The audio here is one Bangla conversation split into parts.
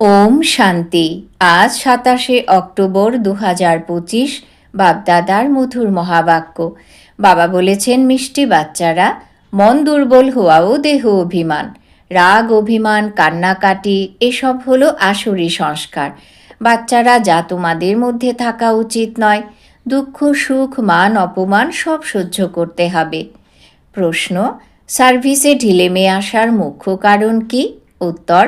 ওম শান্তি। আজ সাতাশে অক্টোবর দু হাজার পঁচিশ, বাপদাদার মধুর মহাবাক্য। বাবা বলেছেন, মিষ্টি বাচ্চারা, মন দুর্বল হওয়াও দেহ অভিমান। রাগ, অভিমান, কান্নাকাটি, এসব হলো আসরি সংস্কার। বাচ্চারা, যা তোমাদের মধ্যে থাকা উচিত নয়। দুঃখ, সুখ, মান, অপমান সব সহ্য করতে হবে। প্রশ্ন, সার্ভিসে ঢিলেমে আসার মুখ্য কারণ কি? উত্তর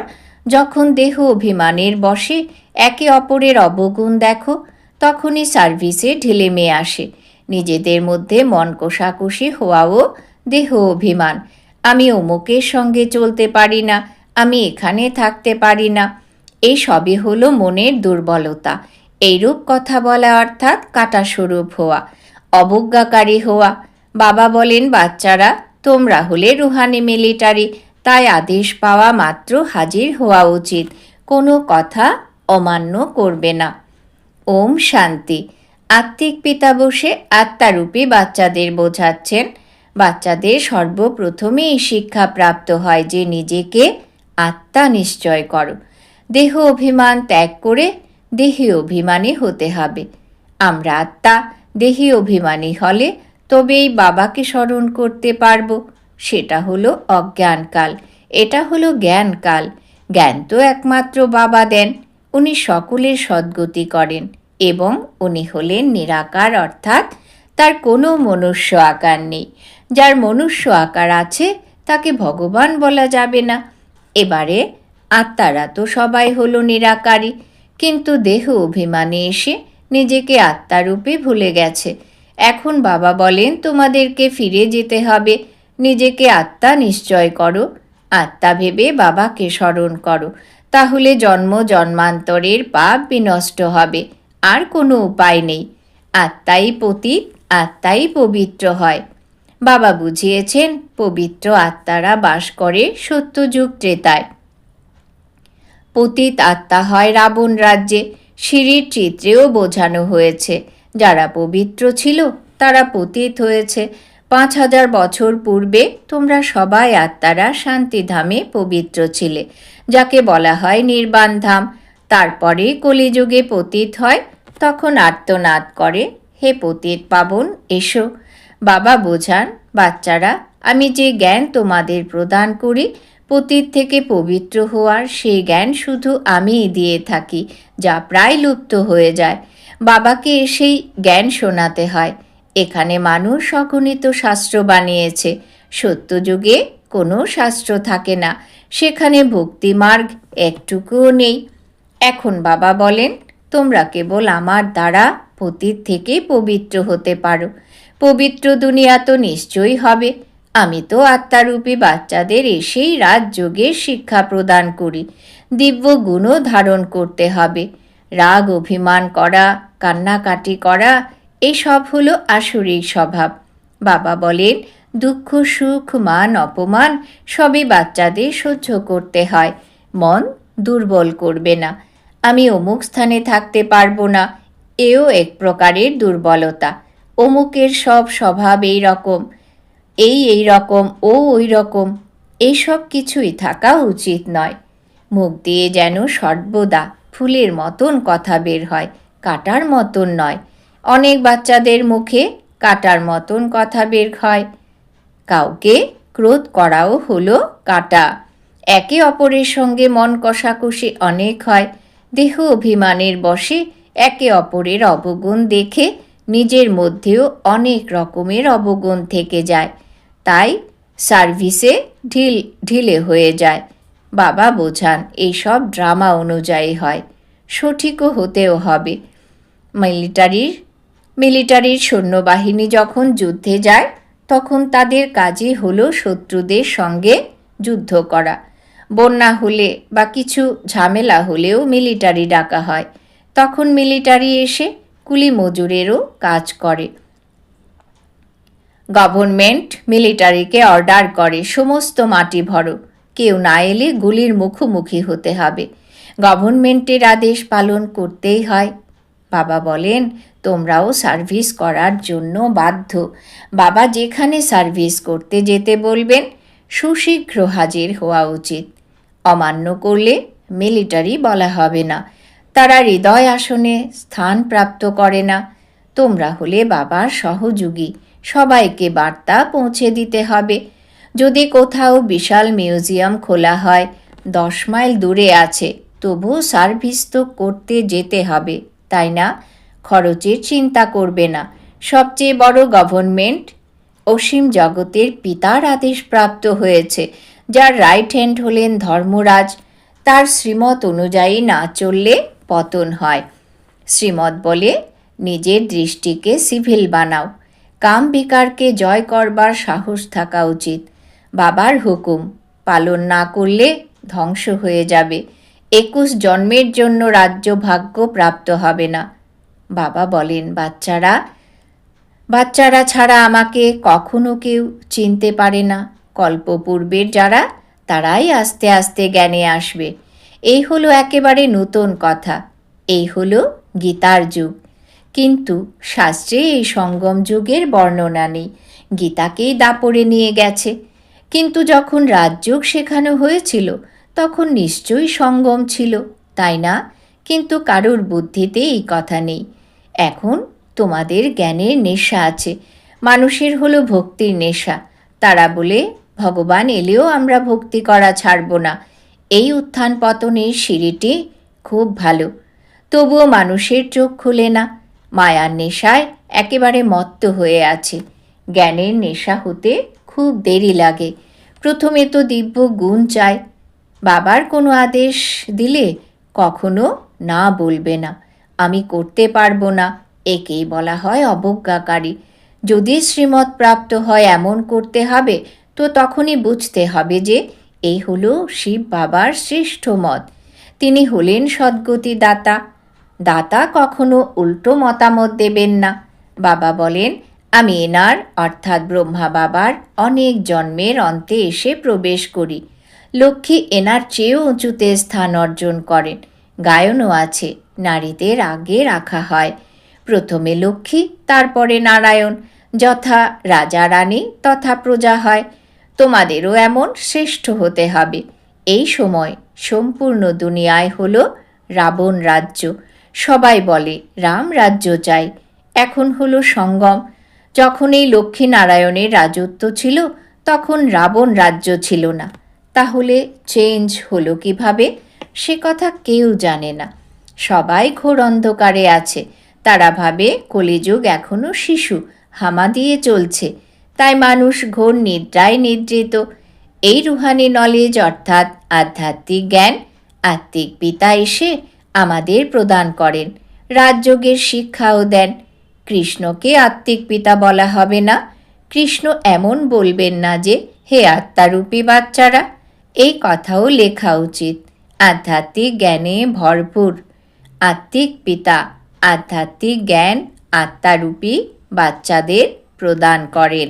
যখন দেহ অভিমানের বসে, একে অপরের অবগুণ দেখো, তখনই সার্ভিসে ঢিলেমে আসে। নিজেদের মধ্যে মন কষাকষি হওয়াও দেহ অভিমান। আমি অমুকের সঙ্গে চলতে পারি না, আমি এখানে থাকতে পারি না। এই সবই হলো মনের দুর্বলতা। এইরূপ কথা বলা অর্থাৎ কাটাস্বরূপ হওয়া, অবজ্ঞাকারী হওয়া। বাবা বলেন, বাচ্চারা, তোমরা হলে রুহানি মিলিটারি তাই আদেশ পাওয়া মাত্র হাজির হওয়া উচিত। কোনো কথা অমান্য করবে না। ওম শান্তি। আত্মিক পিতা বসে আত্মারূপী বাচ্চাদের বোঝাচ্ছেন। বাচ্চাদের সর্বপ্রথমে এই শিক্ষা প্রাপ্ত হয় যে নিজেকে আত্মা নিশ্চয় করো। দেহ অভিমান ত্যাগ করে দেহি অভিমানী হতে হবে। আমরা আত্মা, দেহি অভিমানী হলে তবেই বাবাকে স্মরণ করতে পারব। সেটা হলো অজ্ঞানকাল। এটা হলো জ্ঞানকাল। জ্ঞান তো একমাত্র বাবা দেন, উনি সকলের সদ্গতি করেন এবং উনি হলেন নিরাকার, অর্থাৎ তার কোনো মনুষ্য আকার নেই। যার মনুষ্য আকার আছে, তাকে ভগবান বলা যাবে না। এবারে আত্মারা তো সবাই হলো নিরাকারী, কিন্তু দেহ অভিমানে এসে নিজেকে আত্মারূপে ভুলে গেছে। এখন বাবা বলেন, তোমাদেরকে ফিরে যেতে হবে। নিজেকে আত্মা নিশ্চয় করো, আত্মা ভেবে বাবাকে স্মরণ করো। তাহলে জন্ম জন্মান্তরের পাপ বিনষ্ট হবে, আর কোনো উপায় নেই। আত্মাই পতীত, আত্মাই পবিত্র হয়। বাবা বুঝিয়েছেন, পবিত্র আত্মারা বাস করে সত্যযুগ ত্রেতায়। পতিত আত্মা হয় রাবণ রাজ্যে। সিঁড়ির চিত্রেও বোঝানো হয়েছে, যারা পবিত্র ছিল, তারা পতিত হয়েছে। পাঁচ হাজার বছর পূর্বে তোমরা সবাই আত্মারা শান্তিধামে পবিত্র ছিলে, যাকে বলা হয় নির্বাণ ধাম তারপরে কলিযুগে পতীত হয়, তখন আর্তনাদ করে, হে পতীত পাবন, এসো। বাবা বোঝান, বাচ্চারা, আমি যে জ্ঞান তোমাদের প্রদান করি, পতীত থেকে পবিত্র হওয়ার সেই জ্ঞান শুধু আমিই দিয়ে থাকি, যা প্রায় লুপ্ত হয়ে যায়। বাবাকে এসেই জ্ঞান শোনাতে হয়। এখানে মানুষ অগণিত শাস্ত্র বানিয়েছে। সত্যযুগে কোনো শাস্ত্র থাকে না। সেখানে ভক্তিমার্গ একটুকুও নেই। এখন বাবা বলেন, তোমরা কেবল আমার দ্বারা পতীত থেকে পবিত্র হতে পারো। পবিত্র দুনিয়া তো নিশ্চয়ই হবে। আমি তো আত্মারূপী বাচ্চাদের এসেই রাজযোগের শিক্ষা প্রদান করি। দিব্য গুণও ধারণ করতে হবে। রাগ অভিমান করা, কান্নাকাটি করা এসব হলো আসরিক স্বভাব। বাবা বলেন, দুঃখ, সুখ, মান, অপমান, সবই বাচ্চাদের সহ্য করতে হয়। মন দুর্বল করবে না। আমি অমুক স্থানে থাকতে পারব না। এও এক প্রকারের দুর্বলতা। অমুকের সব স্বভাব এই রকম, এই এই রকম, ও ওই রকম। এইসব কিছুই থাকা উচিত নয়। মুখ দিয়ে যেন সর্বদা ফুলের মতন কথা বের হয়, কাটার মতন নয়। অনেক বাচ্চাদের মুখে কাটার মতন কথা বের হয়। কাউকে ক্রোধ করাও হলো কাটা। একে অপরের সঙ্গে মন কষাকষি অনেক হয়। দেহ অভিমানের বসে একে অপরের অবগুণ দেখে নিজের মধ্যেও অনেক রকমের অবগুণ থেকে যায়। তাই সার্ভিসে ঢিল, ঢিলে হয়ে যায়। বাবা বোঝান, এইসব ড্রামা অনুযায়ী হয়। সঠিকও হতেও হবে। মিলিটারির মিলিটারির সৈন্যবাহিনী যখন যুদ্ধে যায়, তখন তাদের কাজই হলো শত্রুদের সঙ্গে যুদ্ধ করা। বন্যা হলে বা কিছু ঝামেলা হলেও মিলিটারি ডাকা হয়। তখন মিলিটারি এসে কুলি মজুরেরও কাজ করে। গভর্নমেন্ট মিলিটারিকে অর্ডার করে, সমস্ত মাটি ভরো। কেউ না এলে গুলির মুখোমুখি হতে হবে। গভর্নমেন্টের আদেশ পালন করতেই হয়। বাবা বলেন তোমরাও সার্ভিস করার জন্য বাধ্য। বাবা যেখানে সার্ভিস করতে যেতে বলবেন, সুশীঘ্র হাজির হওয়া উচিত। অমান্য করলে মিলিটারি বলা হবে না। তারা হৃদয় আসনে স্থান প্রাপ্ত করে না। তোমরা হলে বাবার সহযোগী। সবাইকে বার্তা পৌঁছে দিতে হবে। যদি কোথাও বিশাল মিউজিয়াম খোলা হয়, দশ মাইল দূরে আছে তবু সার্ভিস তো করতে যেতে হবে, তাই না? খরচের চিন্তা করবে না। সবচেয়ে বড় গভর্নমেন্ট অসীম জগতের পিতার আদেশ প্রাপ্ত হয়েছে। যার রাইট হ্যান্ড হলেন ধর্মরাজ। তার শ্রীমত অনুযায়ী না চললে পতন হয়। শ্রীমত বলে নিজের দৃষ্টিকে সিভিল বানাও। কাম বিকারকে জয় করবার সাহস থাকা উচিত। বাবার হুকুম পালন না করলে ধ্বংস হয়ে যাবে। একুশ জন্মের জন্য রাজ্য ভাগ্য প্রাপ্ত হবে না। বাবা বলেন, বাচ্চারা বাচ্চারা ছাড়া আমাকে কখনো কেউ চিনতে পারে না। কল্পপূর্বের যারা, তারাই আস্তে আস্তে জ্ঞানে আসবে। এই হলো একেবারে নতুন কথা। এই হলো গীতার যুগ। কিন্তু শাস্ত্রে এই সঙ্গম যুগের বর্ণনা নেই। গীতাকেই দাপড়ে নিয়ে গেছে। কিন্তু যখন রাজযোগ শেখানো হয়েছিল, তখন নিশ্চয়ই সঙ্গম ছিল, তাই না? কিন্তু কারোর বুদ্ধিতে এই কথা নেই। এখন তোমাদের জ্ঞানের নেশা আছে, মানুষের হলো ভক্তির নেশা। তারা বলে, ভগবান এলেও আমরা ভক্তি করা ছাড়ব না। এই উত্থান পতনের সিঁড়িটি খুব ভালো। তবুও মানুষের চোখ খুলে না। মায়ার নেশায় একেবারে মত্ত হয়ে আছে। জ্ঞানের নেশা হতে খুব দেরি লাগে। প্রথমে তো দিব্য গুণ চায় বাবার কোনো আদেশ দিলে কখনো না বলবে না। আমি করতে পারব না। একেই বলা হয় অবজ্ঞাকারী। যদি শ্রীমত প্রাপ্ত হয় এমন করতে হবে, তো তখনই বুঝতে হবে যে এই হল শিব বাবার শ্রেষ্ঠ মত। তিনি হলেন সদ্গতি দাতা দাতা কখনো উল্টো মতামত দেবেন না। বাবা বলেন, আমি এনার, অর্থাৎ ব্রহ্মা বাবার, অনেক জন্মের অন্তে এসে প্রবেশ করি। লক্ষ্মী এনার চেয়েও উঁচুতে স্থান অর্জন করেন। গায়নও আছে। নারীদের আগে রাখা হয়। প্রথমে লক্ষ্মী, তারপরে নারায়ণ। যথা রাজা রানী, তথা প্রজা হয়। তোমাদেরও এমন শ্রেষ্ঠ হতে হবে। এই সময় সম্পূর্ণ দুনিয়ায় হল রাবণ রাজ্য। সবাই বলে, রাম রাজ্য চাই। এখন হলো সঙ্গম। যখন এই লক্ষ্মী নারায়ণের রাজত্ব ছিল, তখন রাবণ রাজ্য ছিল না। তাহলে চেঞ্জ হলো কীভাবে? সে কথা কেউ জানে না। সবাই ঘোর অন্ধকারে আছে। তারা ভাবে, কলিযুগ এখনও শিশু, হামা দিয়ে চলছে। তাই মানুষ ঘোর নিদ্রায় নিদ্রিত। এই রুহানি নলেজ অর্থাৎ আধ্যাত্মিক জ্ঞান, আত্মিক পিতা এসে আমাদের প্রদান করেন। রাজযোগের শিক্ষাও দেন। কৃষ্ণকে আত্মিক পিতা বলা হবে না। কৃষ্ণ এমন বলবেন না যে, হে আত্মারূপী বাচ্চারা। এই কথাও লেখা উচিত। আধ্যাত্মিক জ্ঞানে ভরপুর। আত্মিক পিতা, আধ্যাত্মিক জ্ঞান, আত্মারূপী বাচ্চাদের প্রদান করেন।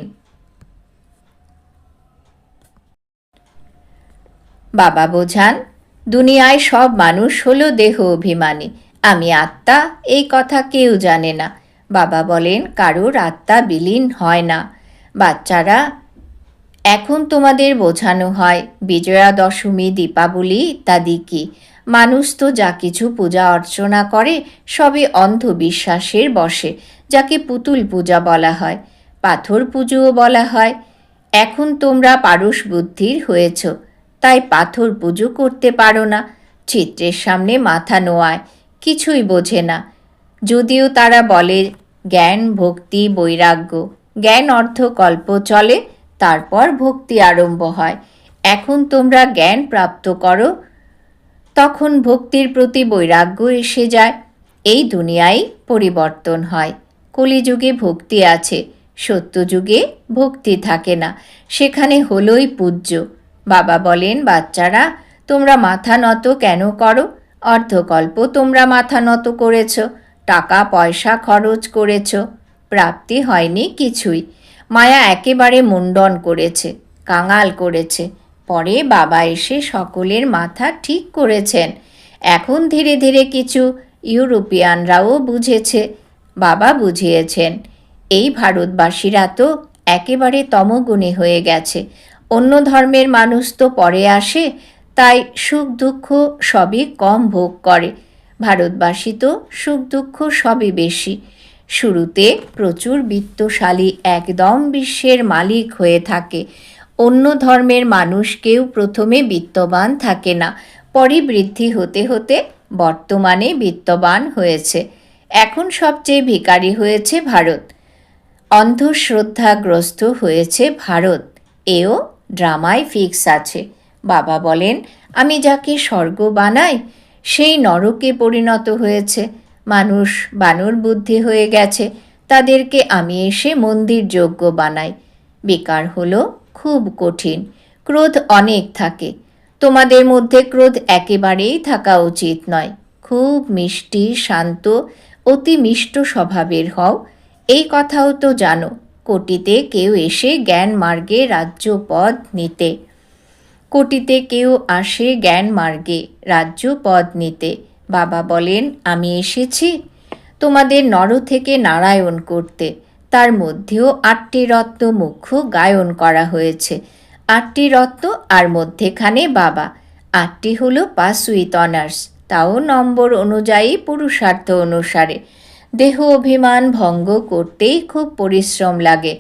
বাবা বোঝান, দুনিয়ায় সব মানুষ হলো দেহ অভিমানী। আমি আত্মা, এই কথা কেউ জানে না বাবা বলেন, কারোর আত্মা বিলীন হয় না। বাচ্চারা, এখন তোমাদের বোঝানো হয়, বিজয়া দশমী, দীপাবলি ইত্যাদি কি? মানুষ তো যা কিছু পূজা অর্চনা করে, সবই অন্ধবিশ্বাসের বসে, যাকে পুতুল পূজা বলা হয়, পাথর পুজোও বলা হয়। এখন তোমরা পারস বুদ্ধির হয়েছ, তাই পাথর পুজো করতে পারো না। চিত্রের সামনে মাথা নোয়ায়, কিছুই বোঝে না। যদিও তারা বলে, জ্ঞান, ভক্তি, বৈরাগ্য, জ্ঞান, অর্থ, কল্প চলে, তারপর ভক্তি আরম্ভ হয়। এখন তোমরা জ্ঞান প্রাপ্ত করো তখন ভক্তির প্রতি বৈরাগ্য এসে যায়। এই দুনিয়ায় পরিবর্তন হয়। কলিযুগে ভক্তি আছে, সত্যযুগে ভক্তি থাকে না। সেখানে হলোই পূজ্য। বাবা বলেন, বাচ্চারা, তোমরা মাথা নত কেন করো? অর্ধকল্প তোমরা মাথা নত করেছ। টাকা, পয়সা খরচ করেছ। প্রাপ্তি হয়নি কিছুই। মায়া একেবারে মুন্ডন করেছে, কাঙাল করেছে। পরে বাবা এসে সকলের মাথা ঠিক করেছেন। এখন ধীরে ধীরে কিছু ইউরোপিয়ানরাও বুঝেছে, বাবা বুঝিয়েছেন, এই ভারতবাসীরা তো একেবারে তমগুণী হয়ে গেছে। অন্য ধর্মের মানুষ তো পরে আসে, তাই সুখ দুঃখ সবই কম ভোগ করে। ভারতবাসী তো সুখ দুঃখ সবই বেশি। শুরুতে প্রচুর বিত্তশালী একদম বিশ্বের মালিক হয়ে থাকে। অন্য ধর্মের মানুষ কেউ প্রথমে বিত্তবান থাকে না, পরে বৃদ্ধি হতে হতে বর্তমানে বিত্তবান হয়েছে। এখন সবচেয়ে ভিখারি হয়েছে ভারত। অন্ধশ্রদ্ধাগ্রস্ত হয়েছে ভারত। এও ড্রামায় ফিক্স আছে। বাবা বলেন, আমি যাকে স্বর্গ বানাই, সেই নরকে পরিণত হয়েছে। মানুষ বানর বুদ্ধি হয়ে গেছে। তাদেরকে আমি এসে মন্দির যোগ্য বানাই। বেকার হলো খুব কঠিন। ক্রোধ অনেক থাকে। তোমাদের মধ্যে ক্রোধ একেবারেই থাকা উচিত নয়। খুব মিষ্টি, শান্ত, অতি মিষ্ট স্বভাবের হও। এই কথাও তো জানো, কোটিতে কেউ এসে জ্ঞান মার্গে রাজ্য পদ নিতে। কোটিতে কেউ আসে জ্ঞান মার্গে রাজ্য পদ নিতে। বাবা বলেন, আমি এসেছি? তোমাদের নর থেকে নারায়ণ করতে। তার মধ্যেও আটটি রত্ন মুখ্য গায়ন করা হয়েছে। আটটি রত্ন, আর মধ্যেখানে বাবা। আটটি হলো পাস উইথ অনার্স তাও নম্বর অনুযায়ী পুরুষার্থ অনুসারে। দেহ অভিমান ভঙ্গ করতেই খুব পরিশ্রম লাগে।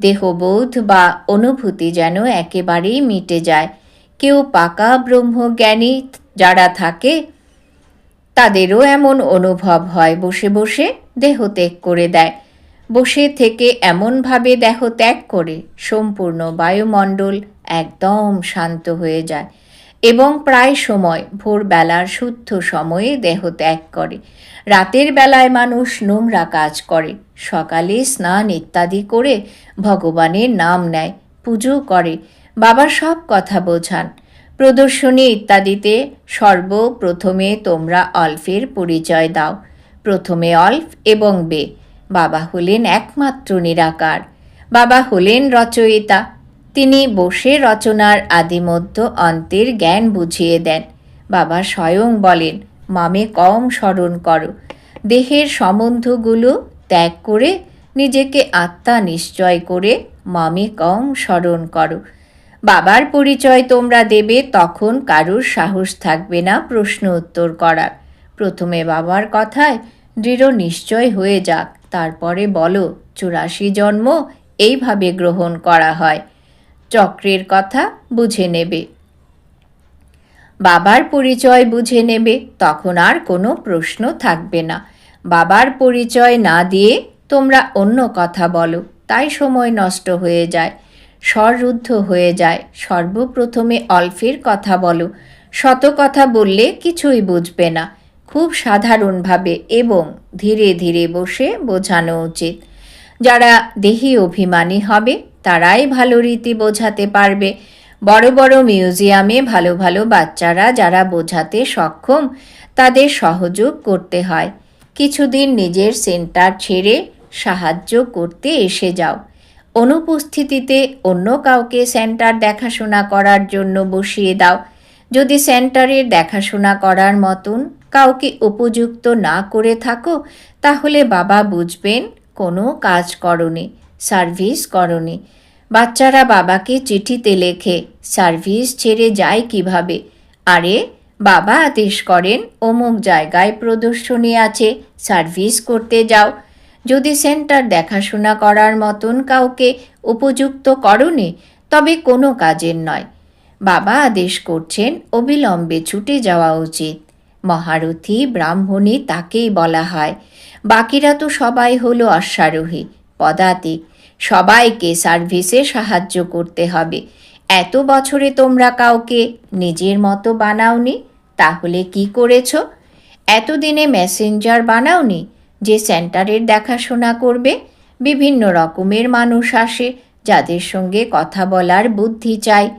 দেহবোধ বা অনুভূতি যেন একেবারেই মিটে যায়। কেউ পাকা ব্রহ্মজ্ঞানী যারা থাকে, তাদেরও এমন অনুভব হয়, বসে বসে দেহ ত্যাগ করে দেয়। বসে থেকে এমনভাবে দেহ ত্যাগ করে সম্পূর্ণ বায়ুমণ্ডল একদম শান্ত হয়ে যায় এবং প্রায় সময় ভোরবেলার শুদ্ধ সময়ে দেহ ত্যাগ করে। রাতের বেলায় মানুষ নোংরা কাজ করে। সকালে স্নান ইত্যাদি করে ভগবানের নাম নেয়, পুজো করে, বাবা সব কথা বোঝান। প্রদর্শনী ইত্যাদিতে সর্বপ্রথমে তোমরা অল্ফের পরিচয় দাও। প্রথমে অল্ফ এবং বে। বাবা হলেন একমাত্র নিরাকার। বাবা হলেন রচয়িতা। তিনি বসে রচনার আদিমধ্য অন্তের জ্ঞান বুঝিয়ে দেন। বাবা স্বয়ং বলেন, মামে কম স্মরণ করো। দেহের সম্বন্ধগুলো ত্যাগ করে নিজেকে আত্মা নিশ্চয় করে মামে কম স্মরণ করো। বাবার পরিচয় তোমরা দেবে, তখন কারুর সাহস থাকবে না প্রশ্ন উত্তর করার। প্রথমে বাবার কথায় দৃঢ় নিশ্চয় হয়ে যাক। তারপরে বলো, চুরাশি জন্ম, এইভাবে গ্রহণ করা হয়। চক্রের কথা বুঝে নেবে। বাবার পরিচয় বুঝে নেবে, তখন আর কোনো প্রশ্ন থাকবে না। বাবার পরিচয় না দিয়ে তোমরা অন্য কথা বলো, তাই সময় নষ্ট হয়ে যায়। স্বররুদ্ধ হয়ে যায়। সর্বপ্রথমে অল্পের কথা বলো। শত কথা বললে কিছুই বুঝবে না। খুব সাধারণভাবে এবং ধীরে ধীরে বসে বোঝানো উচিত। যারা দেহি অভিমানী হবে, তারাই ভালো রীতি বোঝাতে পারবে। বড় বড় মিউজিয়ামে ভালো ভালো বাচ্চারা যারা বোঝাতে সক্ষম, তাদের সহযোগ করতে হয়। কিছুদিন নিজের সেন্টার ছেড়ে সাহায্য করতে এসে যাও। অনুপস্থিতিতে অন্য কাউকে সেন্টার দেখাশোনা করার জন্য বসিয়ে দাও। যদি সেন্টারের দেখাশোনা করার মতন কাউকে উপযুক্ত না করে থাকো, তাহলে বাবা বুঝবেন কোনো কাজ করনি, সার্ভিস করনি। বাচ্চারা বাবাকে চিঠিতে লেখে, সার্ভিস ছেড়ে যায় কীভাবে? আরে, বাবা আদেশ করেন, অমুক জায়গায় প্রদর্শনী আছে, সার্ভিস করতে যাও। যদি সেন্টার দেখাশোনা করার মতন কাউকে উপযুক্ত করনি, তবে কোনো কাজের নয়। বাবা আদেশ করছেন অবিলম্বে ছুটে যাওয়া উচিত। মহারথী, ব্রাহ্মণী তাকেই বলা হয়। বাকিরা তো সবাই হলো অশ্বারোহী পদাতিক। সবাইকে সার্ভিসে সাহায্য করতে হবে। এত বছরে তোমরা কাউকে নিজের মতো বানাওনি? তাহলে কি করেছ? এতদিনে মেসেঞ্জার বানাওনি যে সেন্টারের দেখাশোনা করবে? বিভিন্ন রকমের মানুষ আসে যাদের সঙ্গে কথা বলার বুদ্ধি চাই।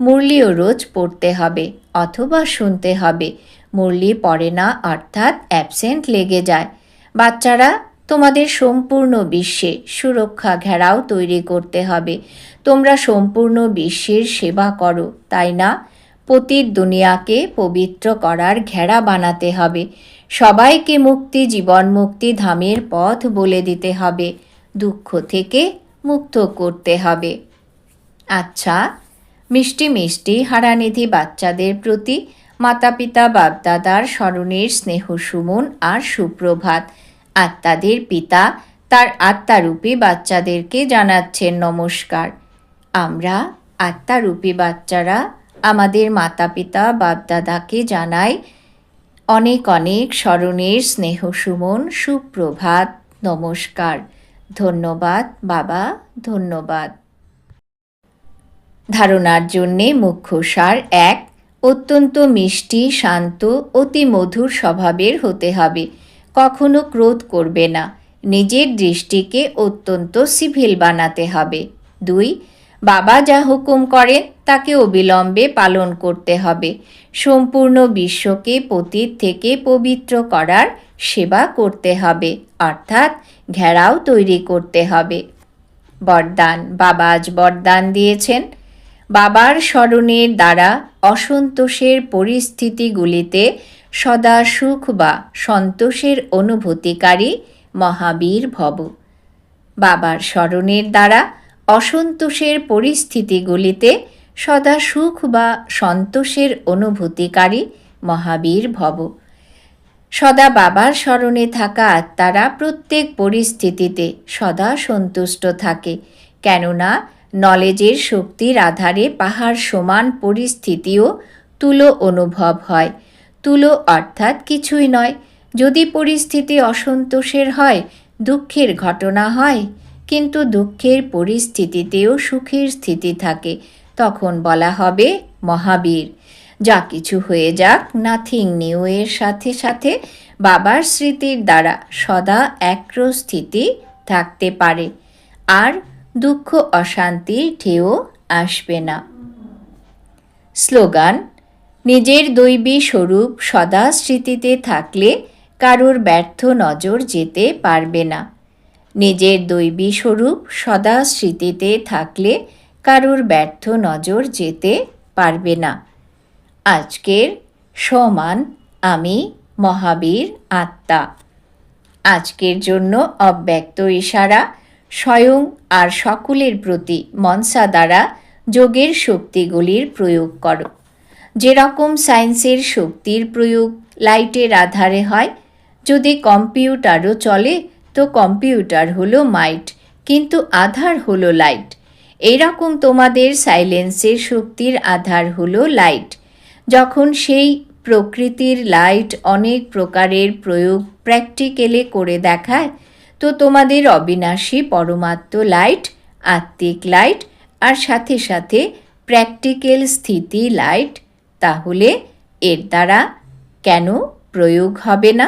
মুরলিও রোজ পড়তে হবে অথবা শুনতে হবে। মুরলি পড়ে না, অর্থাৎ অ্যাবসেন্ট লেগে যায়। বাচ্চারা, তোমাদের সম্পূর্ণ বিশ্বে সুরক্ষা ঘেরাও তৈরি করতে হবে। তোমরা সম্পূর্ণ বিশ্বের সেবা করো, তাই না? পতির দুনিয়াকে পবিত্র করার ঘেরা বানাতে হবে। সবাইকে মুক্তি জীবন মুক্তি ধামের পথ বলে দিতে হবে। দুঃখ থেকে মুক্ত করতে হবে। আচ্ছা মিষ্টি মিষ্টি হারানিধি বাচ্চাদের প্রতি মাতা পিতা বাপদাদার স্মরণের স্নেহ সুমন আর সুপ্রভাত। আত্মাদের পিতা তার আত্মারূপী বাচ্চাদেরকে জানাচ্ছেন নমস্কার। আমরা আত্মারূপী বাচ্চারা আমাদের মাতা পিতা বাপদাদাকে জানাই অনেক অনেক স্মরণের স্নেহ সুমন, সুপ্রভাত। নমস্কার। ধন্যবাদ, বাবা, ধন্যবাদ। ধারণার জন্যে মুখ্য সার এক, অত্যন্ত মিষ্টি, শান্ত, অতি মধুর স্বভাবের হতে হবে। কখনো ক্রোধ করবে না। নিজের দৃষ্টিকে অত্যন্ত সিভিল বানাতে হবে। দুই, বাবা যা হুকুম করেন তাকে অবিলম্বে পালন করতে হবে। সম্পূর্ণ বিশ্বকে পতীত থেকে পবিত্র করার সেবা করতে হবে, অর্থাৎ ঘেরাও তৈরি করতে হবে। বরদান, বাবা আজ বরদান দিয়েছেন। বাবার স্মরণের দ্বারা অসন্তোষের পরিস্থিতিগুলিতে সদা সুখ বা সন্তোষের অনুভূতিকারী মহাবীর ভব। বাবার স্মরণের দ্বারা অসন্তোষের পরিস্থিতিগুলিতে সদা সুখ বা সন্তোষের অনুভূতিকারী মহাবীর ভব। সদা বাবার স্মরণে থাকা আত্মারা প্রত্যেক পরিস্থিতিতে সদা সন্তুষ্ট থাকে। কেননা নলেজের শক্তির আধারে পাহাড় সমান পরিস্থিতিও তুলো অনুভব হয়। তুলো অর্থাৎ কিছুই নয়। যদি পরিস্থিতি অসন্তোষের হয়, দুঃখের ঘটনা হয়, কিন্তু দুঃখের পরিস্থিতিতেও সুখের স্থিতি থাকে, তখন বলা হবে মহাবীর। যা কিছু হয়ে যাক, নাথিং নিউ এর সাথে সাথে বাবার স্মৃতির দ্বারা সদা স্থিতি থাকতে পারে। আর দুঃখ অশান্তির ঢেউ আসবে না। স্লোগান, নিজের দৈবী স্বরূপ সদা স্মৃতিতে থাকলে কারোর ব্যর্থ নজর যেতে পারবে না। নিজের দৈবী স্বরূপ সদা স্মৃতিতে থাকলে কারোর ব্যর্থ নজর যেতে পারবে না। আজকের সমান আমি মহাবীর আত্মা। আজকের জন্য অব্যক্ত ইশারা স্বয়ং আর সকলের প্রতি মনসা দ্বারা যোগের শক্তিগুলির প্রয়োগ করো। যেরকম সায়েন্সের শক্তির প্রয়োগ লাইটের আধারে হয়, যদি কম্পিউটারও চলে, তো কম্পিউটার হলো মাইট, কিন্তু আধার হলো লাইট। এইরকম তোমাদের সাইলেন্সের শক্তির আধার হলো লাইট। যখন সেই প্রকৃতির লাইট অনেক প্রকারের প্রয়োগ প্র্যাকটিক্যালে করে দেখায় তো তোমাদের অবিনাশী পরমাত্ম লাইট আত্মিক লাইট আর সাথে সাথে প্র্যাকটিক্যাল স্থিতি লাইট তাহলে এর দ্বারা কেন প্রয়োগ হবে না?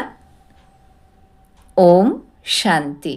ওম শান্তি।